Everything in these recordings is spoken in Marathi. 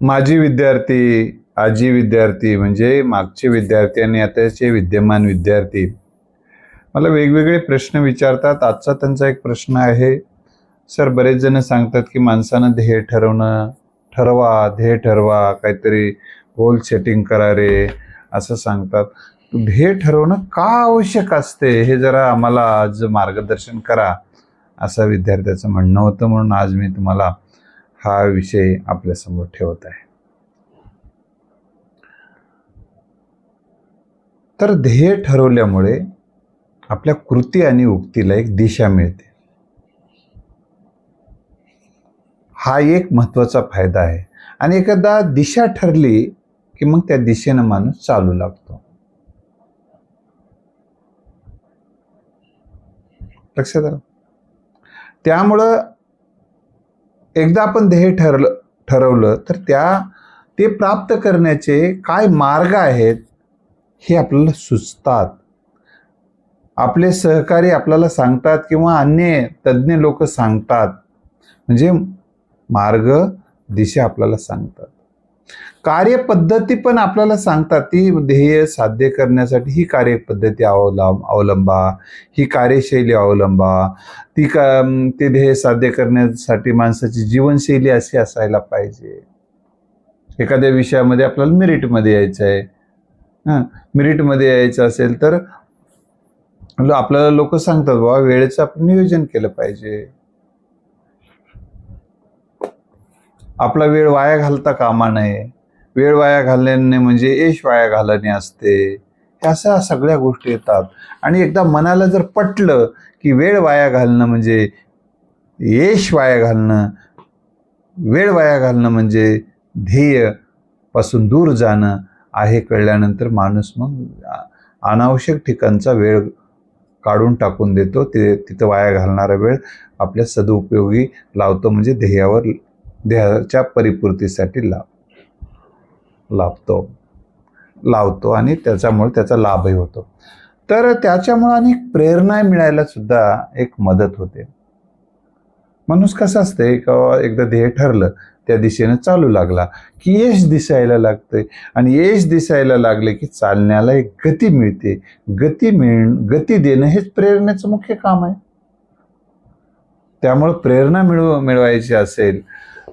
माजी विद्यार्थी आजी विद्यार्थी म्हणजे मागचे विद्यार्थी आणि आताचे विद्यमान विद्यार्थी मला वेगवेगळे प्रश्न विचारतात. आजचा त्यांचा एक प्रश्न आहे. सर बरेच जण सांगतात की माणसानं ध्येय ठरवणं ठरवा ध्येय ठरवा काहीतरी गोल सेटिंग करा रे असं सांगतात. ध्येय ठरवणं का आवश्यक असते? हे जरा आम्हाला आज मार्गदर्शन करा असं विद्यार्थ्याचं म्हणणं होतं म्हणून आज मी तुम्हाला हा विषय आपल्यासमोर ठेवत आहे. तर ध्येय ठरवल्यामुळे आपल्या कृती आणि उक्तीला एक दिशा मिळते. हा एक महत्त्वाचा फायदा आहे. आणि एकदा दिशा ठरली की मग त्या दिशेनं माणूस चालू लागतो. लक्षात आलं? त्यामुळं एकदा आपण ध्येय ठरलं ठरवलं तर त्या ते प्राप्त करण्याचे काय मार्ग आहेत हे आपल्याला सुचतात. आपले सहकारी आपल्याला सांगतात किंवा अन्य तज्ज्ञ लोक सांगतात. म्हणजे मार्ग दिशा आपल्याला सांगतात. कार्यपद्धती पण आपल्याला सांगतात ती ध्येय साध्य करण्यासाठी ही कार्यपद्धती अवलंब अवलंबा ही कार्यशैली अवलंबा. ती का ते ध्येय साध्य करण्यासाठी माणसाची जीवनशैली अशी असायला पाहिजे. एखाद्या विषयामध्ये आपल्याला मेरिटमध्ये यायचं आहे. हां मेरिटमध्ये यायचं असेल तर आपल्याला लोक सांगतात बाबा वेळेचं आपण नियोजन केलं पाहिजे. आपला वेळ वाया घालता कामा नये. वेळ वाया घालण्याने म्हणजे यश वाया घालणे असते. ह्या अशा सगळ्या गोष्टी येतात. आणि एकदा मनाला जर पटलं की वेळ वाया घालणं म्हणजे यश वाया घालणं वेळ वाया घालणं म्हणजे ध्येयपासून दूर जाणं आहे कळल्यानंतर माणूस मग अनावश्यक ठिकाणचा वेळ काढून टाकून देतो. ते तिथं वाया घालणारा वेळ आपल्या सदुपयोगी लावतो म्हणजे ध्येयावर ध्येयाच्या परिपूर्तीसाठी लाभ लाभतो लावतो आणि त्याच्यामुळे त्याचा लाभही होतो. तर त्याच्यामुळे आणि प्रेरणा मिळायला सुद्धा एक मदत होते. माणूस कसं असते का एकदा ध्येय ठरलं त्या दिशेनं चालू लागला की यश दिसायला लागतंय. आणि यश दिसायला लागले की चालण्याला एक गती मिळते. गती मिळ गती देणं हेच प्रेरणेचं मुख्य काम आहे. त्यामुळं प्रेरणा मिळव मिळवायची असेल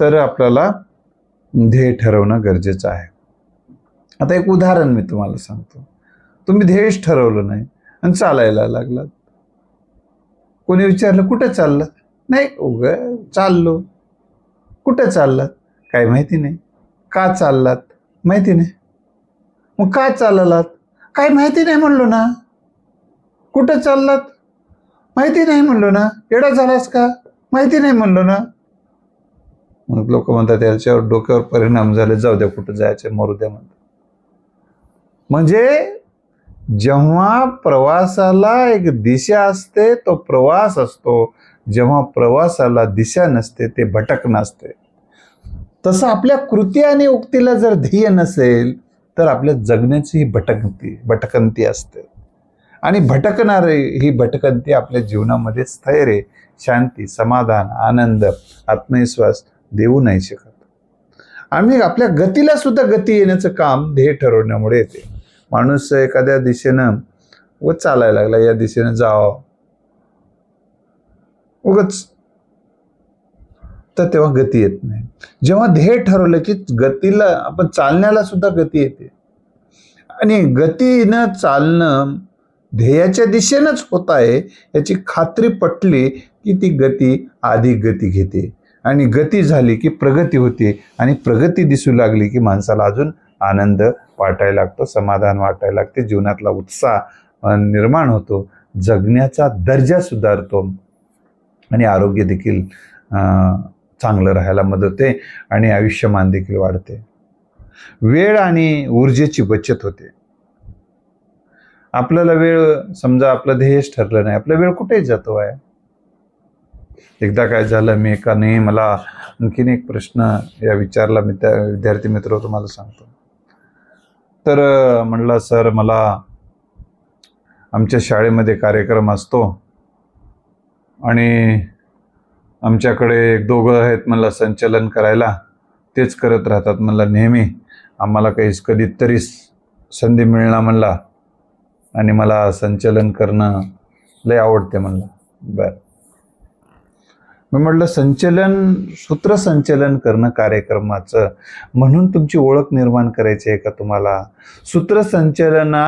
तर आपल्याला ध्येय ठरवणं गरजेचं आहे. आता एक उदाहरण मी तुम्हाला सांगतो. तुम्ही ध्येयच ठरवलं नाही आणि चालायला लागलात. कोणी विचारलं कुठं चाललं नाही उग चाललो. कुठं चाललात? काही माहिती नाही. का चाललात? माहिती नाही. मग का चाललात? काय माहिती नाही म्हणलो ना. कुठं चाललात? माहिती नाही म्हणलो ना. एडा झालास का? माहिती नाही म्हणलो ना. मग लोक म्हणतात याच्यावर डोक्यावर परिणाम झाले जाऊ द्या कुठं जायचं मरू द्या म्हणतात. म्हणजे जेव्हा प्रवासाला एक दिशा असते तो प्रवास असतो. जेव्हा प्रवासाला दिशा नसते ते भटकणं असते तसं आपल्या कृती आणि उक्तीला जर ध्येय नसेल तर आपल्या जगण्याची ही भटकंती भटकंती असते. आणि भटकणारे ही भटकंती आपल्या जीवनामध्ये स्थैर्य शांती समाधान आनंद आत्मविश्वास देऊ नाही शकत. आम्ही आपल्या गतीला सुद्धा गती येण्याचं काम ध्येय ठरवण्यामुळे येते. माणूस एखाद्या दिशेनं व चालायला लागला या दिशेनं जावं. उगच तर तेव्हा गती येत नाही. जेव्हा ध्येय ठरवलं की गतीला आपण चालण्याला सुद्धा गती येते. आणि गतीनं चालणं ध्येयाच्या दिशेनंच होत आहे याची खात्री पटली की ती गती अधिक गती घेते. आणि गती झाली की प्रगती होते आणि प्रगती दिसू लागली की माणसाला अजून आनंद वाटायला लागतो समाधान वाटायला लागते जीवनातला उत्साह निर्माण होतो जगण्याचा दर्जा सुधारतो आणि आरोग्य देखील चांगलं राहायला मदत होते आणि आयुष्यमान देखील वाढते. वेळ आणि ऊर्जेची बचत होते. आपल्याला वेळ समजा आपलं ध्येयच ठरलं नाही आपला वेळ कुठेही जातो आहे? एकदा काय झालं मी एकाने मला आणखीन एक प्रश्न या विचारला मी त्या विद्यार्थी मित्र तुम्हाला सांगतो. तर म्हणला सर मला आमच्या शाळेमध्ये कार्यक्रम असतो आणि आमच्याकडे एक दोघं आहेत मला संचलन करायला. तेच करत राहतात मला नेहमी. आम्हाला काही कधीतरी संधी मिळणार म्हणला. आणि मला संचलन करणं लय आवडते म्हणलं. बर. मी म्हटलं संचलन सूत्रसंचलन करणं कार्यक्रमाचं. म्हणून तुमची ओळख निर्माण करायची आहे का तुम्हाला? सूत्रसंचलना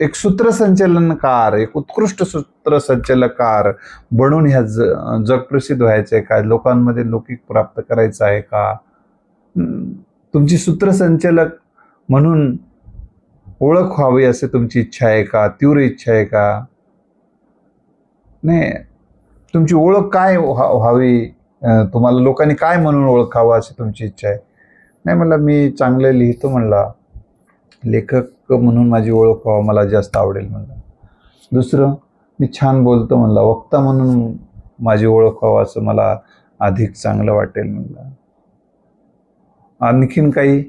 एक सूत्रसंचलनकार एक उत्कृष्ट सूत्रसंचलकार बनून ह्या ज जगप्रसिद्ध व्हायचं आहे का? लोकांमध्ये लौकिक प्राप्त करायचं आहे का? तुमची सूत्रसंचलक म्हणून ओळख व्हावी असे तुमची इच्छा आहे का? तीव्र इच्छा आहे का? नाही तुमची ओळख काय व्हा- व्हावी? तुम्हाला लोकांनी काय म्हणून ओळखावं अशी तुमची इच्छा आहे? नाही म्हणलं मी चांगलं लिहितो म्हणला. लेखक म्हणून माझी ओळख व्हावं मला जास्त आवडेल म्हणलं. दुसरं मी छान बोलतो म्हणला. वक्ता म्हणून माझी ओळख व्हावं असं मला अधिक चांगलं वाटेल म्हणलं. आणखीन काही?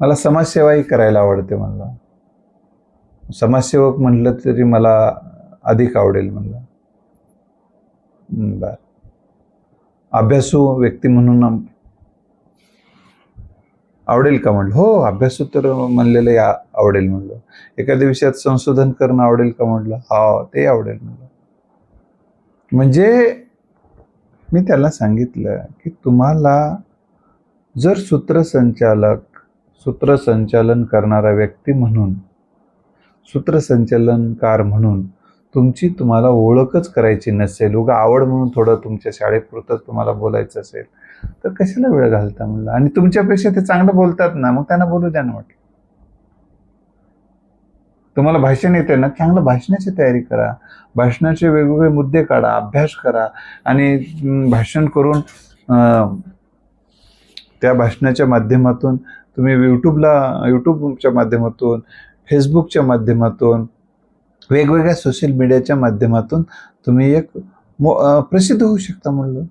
मला समाजसेवाही करायला आवडते म्हणलं. समाजसेवक म्हटलं तरी मला अधिक आवडेल म्हणलं. बर. अभ्यासू व्यक्ती म्हणून आवडेल का म्हणलं? हो अभ्यासू तर म्हणलेलं या आवडेल म्हणलं. एखाद्या विषयात संशोधन करणं आवडेल का म्हटलं हा ते आवडेल म्हणलं. म्हणजे मी त्याला सांगितलं की तुम्हाला जर सूत्रसंचालक सूत्रसंचालन करणारा व्यक्ती म्हणून सूत्रसंचालनकार म्हणून तुमची तुम्हाला ओळखच करायची नसेल. उगा आवड म्हणून थोडं तुमच्या शाळेपुरतंच तुम्हाला बोलायचं असेल तर कशाला वेळ घालता म्हणलं आणि तुमच्यापेक्षा ते चांगलं बोलतात ना मग त्यांना बोलू द्या ना म्हटलं. तुम्हाला भाषण येते ना चांगलं भाषणाची तयारी करा. भाषणाचे वेगवेगळे मुद्दे काढा अभ्यास करा. आणि भाषण करून त्या भाषणाच्या माध्यमातून तुम्ही यूट्यूबला यूट्यूबच्या माध्यमातून फेसबुकच्या माध्यमातून वेगवेगळ्या सोशल मीडियाच्या माध्यमातून तुम्ही एक मो प्रसिद्ध होऊ शकता म्हणलं.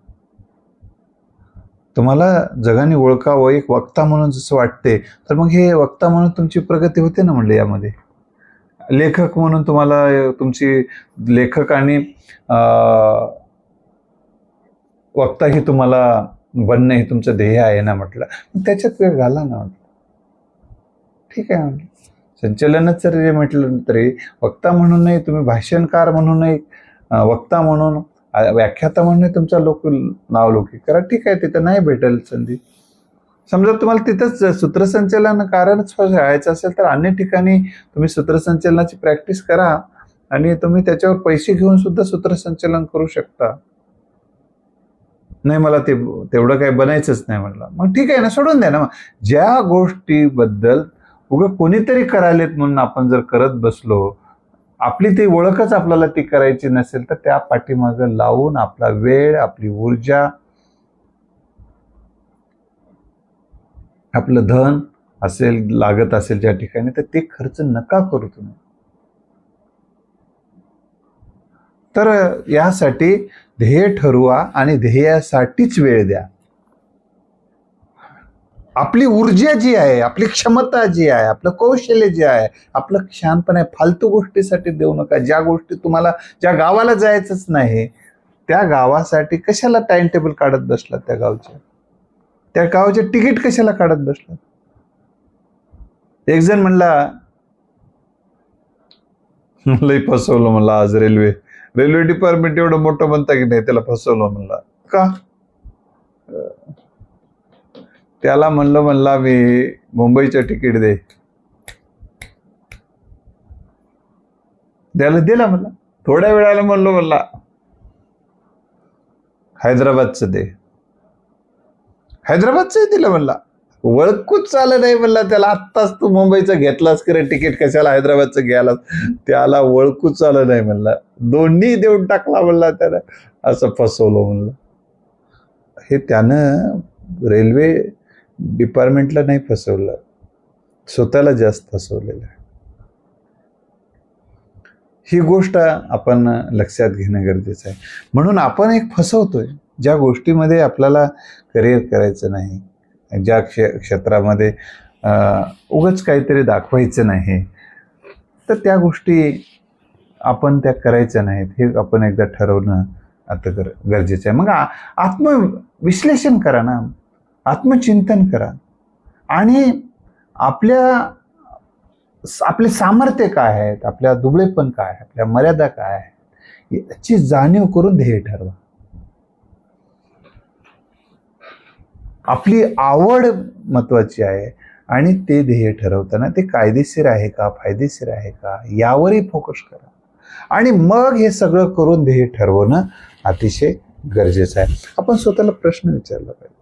तुम्हाला जगाने ओळखावं एक वक्ता म्हणून जसं वाटते तर मग हे वक्ता म्हणून तुमची प्रगती होते ना म्हणलं यामध्ये? लेखक म्हणून तुम्हाला तुमची लेखक आणि वक्ता ही तुम्हाला बनणं हे तुमचं ध्येय आहे ना म्हटलं. त्याच्यात वेळ घाला ना म्हटलं. ठीक आहे म्हटलं. संचलनच जरी म्हटलं तरी वक्ता म्हणूनही तुम्ही भाषणकार म्हणूनही वक्ता म्हणून व्याख्याता म्हणूनही तुमचा लोक नाव करा. ठीक आहे तिथं नाही भेटेल संधी. समजा तुम्हाला तिथंच सूत्रसंचलन कारणच राहायचं असेल तर अन्य ठिकाणी तुम्ही सूत्रसंचलनाची प्रॅक्टिस करा आणि तुम्ही त्याच्यावर पैसे घेऊन सुद्धा सूत्रसंचलन करू शकता. नाही मला ते तेवढं काही बनायचंच नाही म्हटलं मग ठीक आहे ना सोडून द्या ना. मग ज्या गोष्टीबद्दल उगं कोणीतरी करायलेत म्हणून आपण जर करत बसलो आपली ती ओळखच आपल्याला ती करायची नसेल तर त्या पाठीमागं लावून आपला वेळ आपली ऊर्जा आपलं धन असेल लागत असेल ज्या ठिकाणी तर ते खर्च नका करू तुम्ही. तर यासाठी ध्येय ठरवा आणि ध्येयासाठीच वेळ द्या. आपली ऊर्जा जी आहे आपली क्षमता जी आहे आपलं कौशल्य जे आहे आपलं शांतपणे फालतू गोष्टीसाठी देऊ नका. ज्या गोष्टी तुम्हाला ज्या गावाला जायचंच नाही त्या गावासाठी कशाला टाइम टेबल काढत बसला त्या गावच्या त्या गावाचे तिकीट कशाला काढत बसला एक जण म्हणला लई फसवलं म्हणला आज रेल्वे रेल्वे डिपार्टमेंट एवढं मोठं म्हणता की नाही त्याला फसवलं म्हणला. का? त्याला म्हणलं म्हणला मी मुंबईचं तिकीट दे. त्याला दिला म्हणला. थोड्या वेळाला म्हणलो म्हणला हैदराबादचं दे. हैदराबादचं दिलं म्हणला. ओळखूच चाललं नाही म्हणला त्याला. आत्ताच तू मुंबईचं घेतलास की रे तिकीट. कशाला हैदराबादचं घ्यायला त्याला ओळखूच चाललं नाही म्हणला. दोन्ही देऊन टाकला म्हणला त्यानं. असं फसवलं म्हणलं. हे त्यानं रेल्वे डिपार्टमेंटला नाही फसवलं. स्वतःला जास्त फसवलेलं आहे. ही गोष्ट आपण लक्षात घेणं गरजेचं आहे. म्हणून आपण एक फसवतोय. ज्या गोष्टीमध्ये आपल्याला करिअर करायचं नाही ज्या क्ष क्षेत्रामध्ये उगच उगाच काहीतरी दाखवायचं नाही तर त्या गोष्टी आपण त्या करायच्या नाहीत. हे आपण एकदा ठरवणं आता गर गरजेचं आहे. मग आत्मविश्लेषण करा ना. आत्मचिंतन करा. आणि आपल्या आपले सामर्थ्य काय आहेत? आपल्या दुबळेपण काय आहे? आपल्या मर्यादा काय आहेत? याची जाणीव करून ध्येय ठरवा. आपली आवड महत्वाची आहे आणि ते ध्येय ठरवताना ते कायदेशीर आहे का? फायदेशीर आहे का? यावरही फोकस करा. आणि मग हे सगळं करून ध्येय ठरवणं अतिशय गरजेचं आहे. आपण स्वतःला प्रश्न विचारला पाहिजे.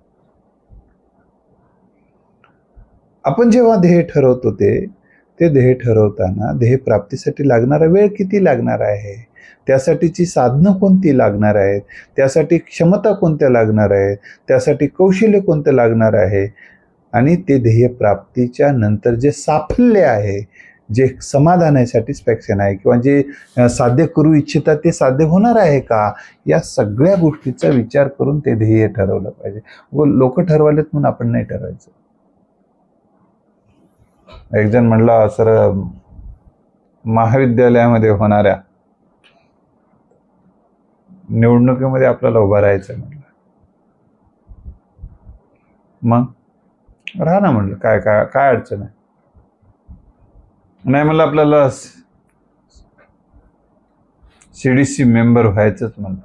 आपण जेव्हा ध्येय ठरवतो ते ते ध्येय ठरवताना ध्येय प्राप्तीसाठी लागणारा वेळ किती लागणार आहे? त्यासाठीची साधनं कोणती लागणार आहेत? त्यासाठी क्षमता कोणत्या लागणार आहेत? त्यासाठी कौशल्य कोणतं लागणार आहे? आणि ते ध्येय प्राप्तीच्या नंतर जे साफल्य आहे जे समाधान आहे सॅटिस्फॅक्शन आहे किंवा जे साध्य करू इच्छितात ते साध्य होणार आहे का? या सगळ्या गोष्टीचा विचार करून ते ध्येय ठरवलं पाहिजे. व लोक ठरवलेत म्हणून आपण नाही ठरवायचं. एक जण म्हटला सर महाविद्यालयामध्ये होणाऱ्या निवडणुकीमध्ये आपल्याला उभं राहायचं म्हटलं मग? राहा ना म्हणलं. काय काय काय अडचण आहे? नाही म्हणलं आपल्याला सी डी सी मेंबर व्हायचंच म्हणलं.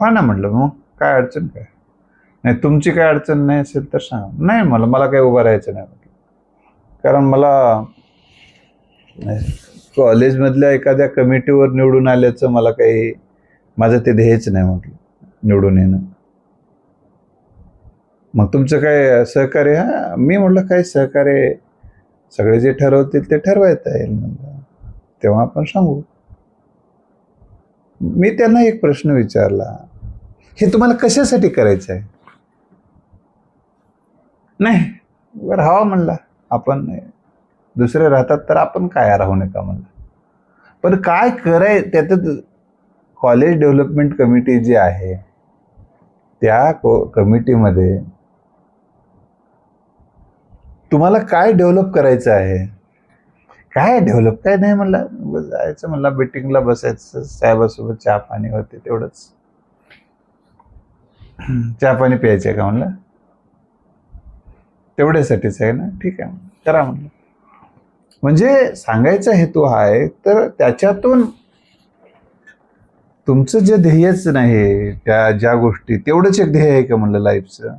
व्हा ना म्हटलं मग? काय अडचण काय? नाही तुमची काय अडचण नाही असेल तर सांगा. नाही मला मला काही उभं राहायचं नाही. म्हटलं कारण मला कॉलेजमधल्या एखाद्या कमिटीवर निवडून आल्याचं मला काही माझं ते ध्येयच नाही म्हटलं निवडून येणं. मग तुमचं काय सहकार्य? हा मी म्हटलं काय सहकार्य? सगळे जे ठरवतील ते ठरवायचं येईल म्हणलं. तेव्हा आपण सांगू. मी त्यांना एक प्रश्न विचारला हे तुम्हाला कशासाठी करायचं आहे? नाही बरं हवा म्हणला. आपण दुसरे राहतात तर आपण काय राहू नका म्हणलं. पण काय कराय त्याच्यात कॉलेज डेव्हलपमेंट कमिटी जी आहे त्या को कमिटीमध्ये तुम्हाला काय डेव्हलप करायचं आहे? काय डेव्हलप काय नाही म्हणला. जायचं म्हणला मिटिंगला बसायचं साहेबासोबत चहा पाणी होते तेवढंच. चहा पाणी प्यायचे का म्हणलं? तेवढ्यासाठीच आहे ना? ठीक आहे. करा म्हणलं. म्हणजे सांगायचा हेतू हा आहे तर त्याच्यातून तुमचं जे ध्येयच नाही त्या ज्या गोष्टी तेवढंच एक ध्येय आहे का म्हणलं लाईफचं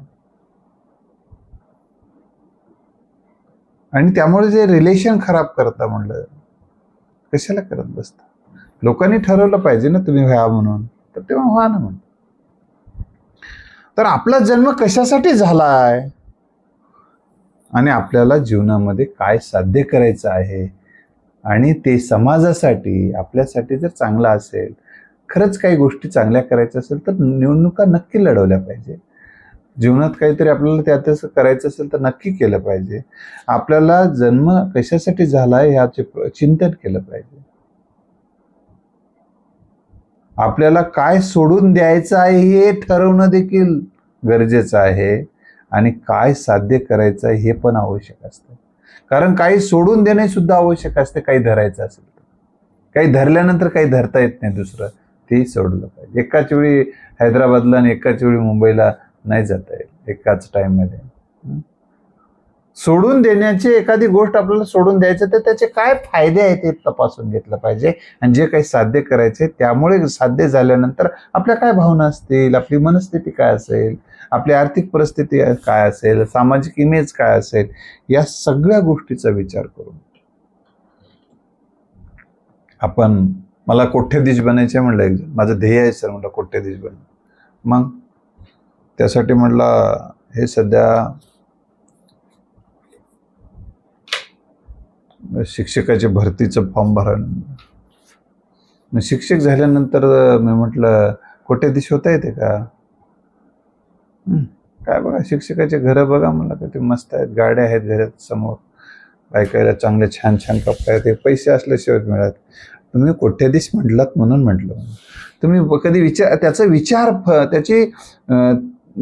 आणि त्यामुळे जे रिलेशन खराब करता म्हणलं कशाला करत बसता? लोकांनी ठरवलं पाहिजे ना तुम्ही व्हा म्हणून. तर तेव्हा व्हा ना म्हणून तर आपला जन्म कशासाठी झालाय? आणि आपल्याला जीवनामध्ये काय साध्य करायचं आहे? आणि ते समाजासाठी आपल्यासाठी जर चांगलं असेल खरंच काही गोष्टी चांगल्या करायच्या असेल तर निवडणुका नक्की लढवल्या पाहिजे. जीवनात काहीतरी आपल्याला त्यातच करायचं असेल तर नक्की केलं पाहिजे. आपल्याला जन्म कशासाठी झाला आहे ह्याचे चिंतन केलं पाहिजे. आपल्याला काय सोडून द्यायचं आहे हे ठरवणं देखील गरजेचं आहे. आणि काय साध्य करायचं आहे हे पण आवश्यक असतं. कारण काही सोडून देणे सुद्धा आवश्यक असते काही धरायचं असेल तर. काही धरल्यानंतर काही धरता येत नाही दुसरं तेही सोडलं पाहिजे. एकाच वेळी हैदराबादला आणि एकाच वेळी मुंबईला नाही जाता येईल एकाच टाईममध्ये सोडून देण्याची एखादी गोष्ट आपल्याला सोडून द्यायचं तर त्याचे काय फायदे आहेत ते तपासून घेतलं पाहिजे? आणि जे काही साध्य करायचे त्यामुळे साध्य झाल्यानंतर आपल्या काय भावना असतील? आपली मनस्थिती काय असेल? आपली आर्थिक परिस्थिती काय असेल? सामाजिक इमेज काय असेल? या सगळ्या गोष्टीचा विचार करून. आपण मला कोठ्याधीश बनायचे म्हणलं एक माझं ध्येय आहे सर म्हटलं कोठ्याधीश बन. मग? त्यासाठी म्हटलं हे सध्या शिक्षकाच्या भरतीचं फॉर्म भरा शिक्षक झाल्यानंतर मी म्हटलं कोठ्याधीश होता येते का? काय बघा शिक्षकाचे घरं बघा मला ते मस्त आहेत गाड्या आहेत घरात समोर. बायकायला चांगले छान छान कपडे आहेत हे पैसे असल्याशिवाय मिळत. तुम्ही कोठ्याधीश म्हटलात म्हणून म्हटलं. तुम्ही कधी विचार त्याचा विचार फ- त्याची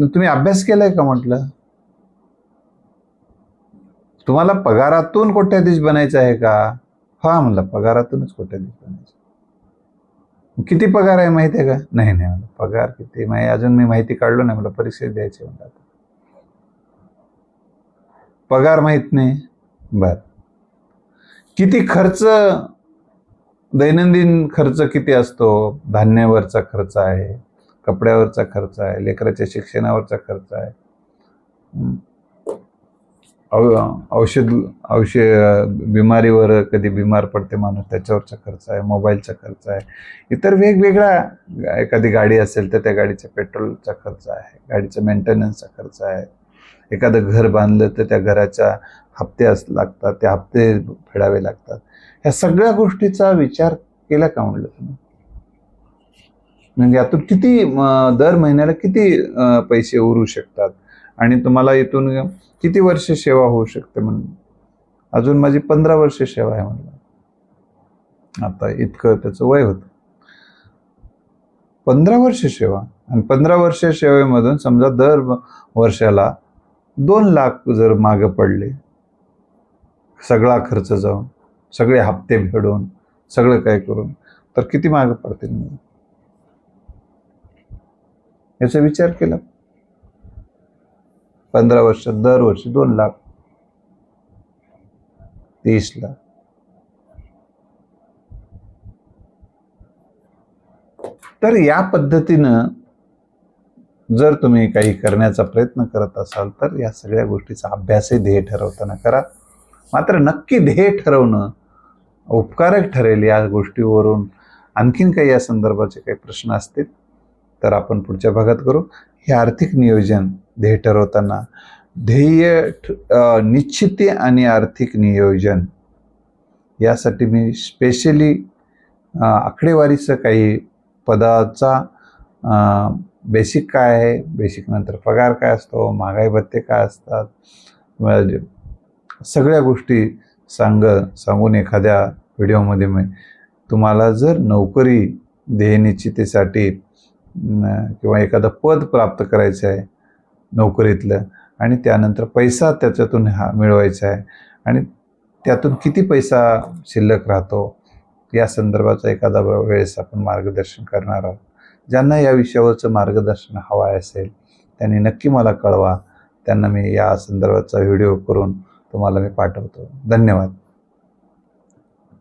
तुम्ही अभ्यास केलाय का? म्हटलं. तुम्हाला पगारातून कोट्याधीश बनायचं आहे का? हा म्हणलं पगारातूनच कोट्याधीश बनायचं किती पगार आहे माहिती आहे का? नाही नाही म्हणलं पगार किती माहिती अजून मी माहिती काढलो नाही मला परीक्षेत द्यायची म्हणलं आता. पगार माहीत नाही. बर. किती खर्च दैनंदिन खर्च किती असतो? धान्यावरचा खर्च आहे कपड्यावरचा खर्च आहे लेकराच्या शिक्षणावरचा खर्च आहे. औषध औषध बिमारीवर कधी बिमार पडते माणूस त्याच्यावरचा खर्च आहे मोबाईलचा खर्च आहे. इतर वेगवेगळा एखादी गाडी असेल तर त्या गाडीचा पेट्रोलचा खर्च आहे गाडीचा मेंटेनन्सचा खर्च आहे. एखादं घर बांधलं तर त्या घराच्या हप्ते अस लागतात ते हप्ते फेडावे लागतात. ह्या सगळ्या गोष्टीचा विचार केला का म्हणलं तुम्ही? म्हणजे यातून किती दर महिन्याला किती पैसे उरू शकतात? आणि तुम्हाला इथून किती वर्ष सेवा होऊ शकते म्हणून? अजून माझी पंधरा वर्ष सेवा आहे म्हणलं. आता इतकं त्याचं वय होतं. पंधरा वर्ष सेवा. आणि पंधरा वर्ष सेवेमधून समजा दर वर्षाला दोन लाख जर मागं पडले सगळा खर्च जाऊन सगळे हप्ते फेडून सगळं काय करून तर किती मागं पडतील? मग? याचा विचार केला. पंधरा वर्षात दरवर्षी दोन लाख. तीस लाख. तर या पद्धतीनं जर तुम्ही काही करण्याचा प्रयत्न करत असाल तर या सगळ्या गोष्टीचा अभ्यासही ध्येय ठरवताना करा. मात्र नक्की ध्येय ठरवणं उपकारक ठरेल या गोष्टीवरून. आणखीन काही या संदर्भाचे काही प्रश्न असतील तर आपण पुढच्या भागात करू. हे आर्थिक नियोजन ध्येय ठरवताना ध्येय ठ- निश्चिती आणि आर्थिक नियोजन यासाठी मी स्पेशली आकडेवारीचं काही पदाचा बेसिक काय आहे? बेसिक नंतर पगार काय असतो? महागाई भत्ते काय असतात? म्हणजे सगळ्या गोष्टी सांग सांगून एखाद्या व्हिडिओमध्ये मी तुम्हाला जर नोकरी ध्येयनिश्चितीसाठी किंवा एखादं पद प्राप्त करायचं आहे नोकरीतलं आणि त्यानंतर पैसा त्याच्यातून हा मिळवायचा आहे आणि त्यातून किती पैसा शिल्लक राहतो या संदर्भाचा एखादा वेळेस आपण मार्गदर्शन करणार आहोत. ज्यांना या विषयावरचं मार्गदर्शन हवं असेल त्यांनी नक्की मला कळवा. त्यांना मी या संदर्भाचा व्हिडिओ करून तुम्हाला मी पाठवतो. धन्यवाद.